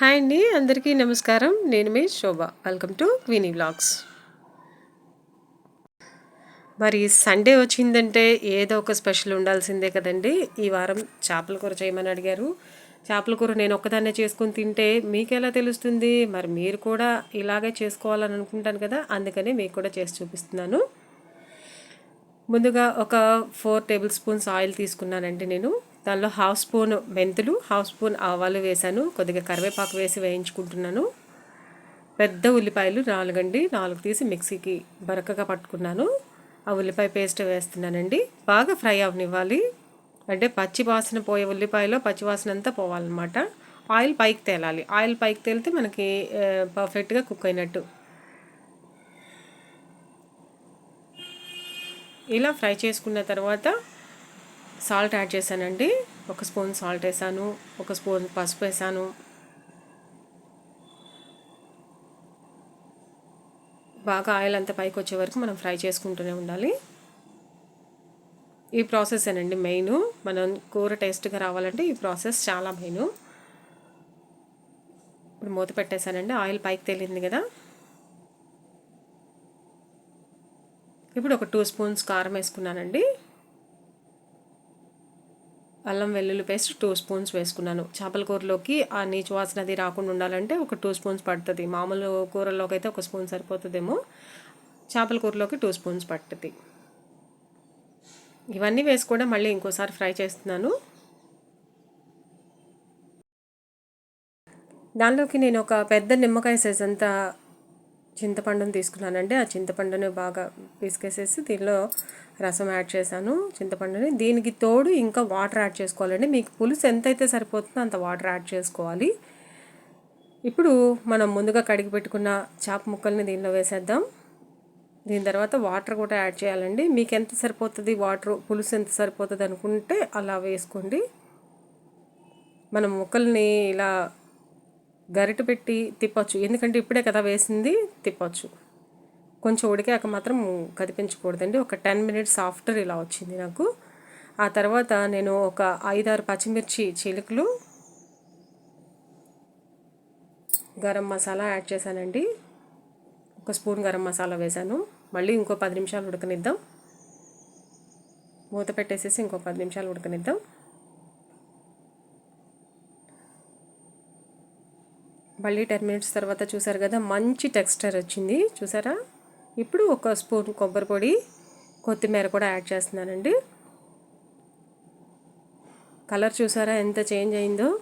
Hi అండి అందరికీ నమస్కారం. నేను మీ Shobha. Welcome to Queenie blogs మరి సండే వచ్చిందంటే ఏదో ఒక స్పెషల్ ఉండాల్సిందే కదండి. ఈ వారం చేపల కూర చేయమని అడిగారు. చేపల కూర నేను ఒక్కదాన్నే చేసుకుని తింటే మీకు ఎలా తెలుస్తుంది? మరి మీరు కూడా ఇలాగే చేసుకోవాలని అనుకుంటాను కదా అందుకని మీకు కూడా చేసి చూపిస్తున్నాను. ముందుగా ఒక ఫోర్ టేబుల్ స్పూన్స్ ఆయిల్ తీసుకున్నానండి నేను. దానిలో హాఫ్ స్పూన్ మెంతులు హాఫ్ స్పూన్ ఆవాలు వేశాను. కొద్దిగా కరివేపాకు వేసి వేయించుకుంటున్నాను. పెద్ద ఉల్లిపాయలు నాలుగండి. నాలుగు తీసి మిక్సీకి బరకగా పట్టుకున్నాను. ఆ ఉల్లిపాయ పేస్ట్ వేస్తున్నానండి. బాగా ఫ్రై అవనివ్వాలి. అంటే పచ్చి వాసన పోయే ఉల్లిపాయలో పచ్చి వాసన అంతా పోవాలన్నమాట. ఆయిల్ పైకి తేలాలి. ఆయిల్ పైకి తేలితే మనకి పర్ఫెక్ట్గా కుక్ అయినట్టు. ఇలా ఫ్రై చేసుకున్న తర్వాత సాల్ట్ యాడ్ చేశానండి. ఒక స్పూన్ సాల్ట్ వేసాను ఒక స్పూన్ పసుపు వేసాను. బాగా ఆయిల్ అంతా పైకి వచ్చే వరకు మనం ఫ్రై చేసుకుంటూనే ఉండాలి. ఈ ప్రాసెస్ఏనండి మెయిన్. మనం కూర టేస్ట్గా రావాలంటే ఈ ప్రాసెస్ చాలా మెయిన్. ఇప్పుడు మూత పెట్టేశానండి. ఆయిల్ పైకి తేలింది కదా. ఇప్పుడు ఒక టూ స్పూన్స్ కారం వేసుకున్నానండి. అల్లం వెల్లుల్లి పేస్ట్ టూ స్పూన్స్ వేసుకున్నాను. చేపల కూరలోకి ఆ నీచు వాసన అది రాకుండా ఉండాలంటే ఒక టూ స్పూన్స్ పడుతుంది. మామూలు కూరల్లోకి అయితే ఒక స్పూన్ సరిపోతుందేమో. చేపల కూరలోకి టూ స్పూన్స్ పడుతుంది. ఇవన్నీ వేసి కూడా మళ్ళీ ఇంకోసారి ఫ్రై చేస్తున్నాను. దానిలోకి నేను ఒక పెద్ద నిమ్మకాయ సైజ్ అంతా చింతపండును తీసుకున్నానండి. ఆ చింతపండుని బాగా పిసికేసేసి దీనిలో రసం యాడ్ చేశాను. చింతపండుని దీనికి తోడు ఇంకా వాటర్ యాడ్ చేసుకోవాలండి. మీకు పులుసు ఎంతైతే సరిపోతుందో అంత వాటర్ యాడ్ చేసుకోవాలి. ఇప్పుడు మనం ముందుగా కడిగి పెట్టుకున్న చాప ముక్కల్ని దీనిలో వేసేద్దాం. దీని తర్వాత వాటర్ కూడా యాడ్ చేయాలండి. మీకు ఎంత సరిపోతుంది వాటర్ పులుసు ఎంత సరిపోతుంది అనుకుంటే అలా వేసుకోండి. మనం ముక్కల్ని ఇలా గరిట పెట్టి తిప్పచ్చు. ఎందుకంటే ఇప్పుడే కదా వేసింది తిప్పచ్చు. కొంచెం ఉడికాక మాత్రం కదిపించకూడదండి. ఒక టెన్ మినిట్స్ ఆఫ్టర్ ఇలా వచ్చింది నాకు. ఆ తర్వాత నేను ఒక ఐదారు పచ్చిమిర్చి చిలుకలు గరం మసాలా యాడ్ చేశానండి. ఒక స్పూన్ గరం మసాలా వేశాను. మళ్ళీ ఇంకో పది నిమిషాలు ఉడకనిద్దాం. మూత పెట్టేసేసి ఇంకో పది నిమిషాలు ఉడకనిద్దాం. మళ్ళీ టెన్ మినిట్స్ తర్వాత చూసారు కదా మంచి టెక్స్చర్ వచ్చింది. చూసారా? ఇప్పుడు ఒక స్పూన్ కొబ్బరి పొడి కొత్తిమీర కూడా యాడ్ చేస్తున్నానండి. కలర్ చూసారా ఎంత చేంజ్ అయిందో?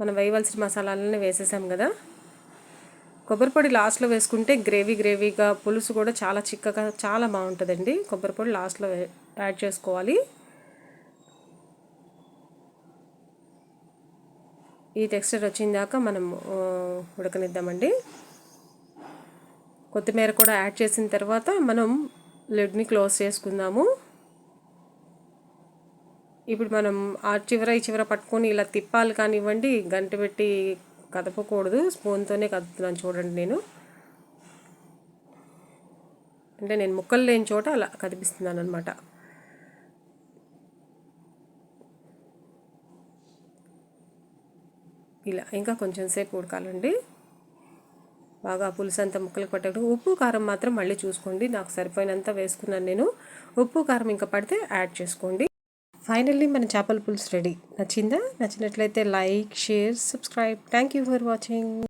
మనం వేయవలసిన మసాలాలని వేసేసాం కదా. కొబ్బరి పొడి లాస్ట్లో వేసుకుంటే గ్రేవీ గ్రేవీగా పులుసు కూడా చాలా చిక్కగా చాలా బాగుంటుందండి. కొబ్బరి పొడి లాస్ట్లో యాడ్ చేసుకోవాలి. ఈ టెక్స్చర్ వచ్చిందాక మనం ఉడకనిద్దామండి. కొత్తిమీర కూడా యాడ్ చేసిన తర్వాత మనం లిడ్ని క్లోజ్ చేసుకుందాము. ఇప్పుడు మనం ఆ చివర ఈ చివర పట్టుకొని ఇలా తిప్పాలి కానివ్వండి గంట పెట్టి కదపకూడదు. స్పూన్తోనే కదుపుతున్నాను చూడండి నేను. అంటే నేను ముక్కలు లేని చోట అలా కదిపిస్తున్నాను అనమాట ఇలా ఇంకా కొంచెం సేపు ఉడకాలండి. బాగా పులుసు అంతా ముక్కలు పట్టడం ఉప్పు కారం మాత్రం మళ్ళీ చూసుకోండి. నాకు సరిపోయినంత వేసుకున్నాను నేను. ఉప్పు కారం ఇంకా పడితే యాడ్ చేసుకోండి. ఫైనల్లీ మన చేపల పులుసు రెడీ. నచ్చిందా? నచ్చినట్లయితే like share subscribe. Thank you for watching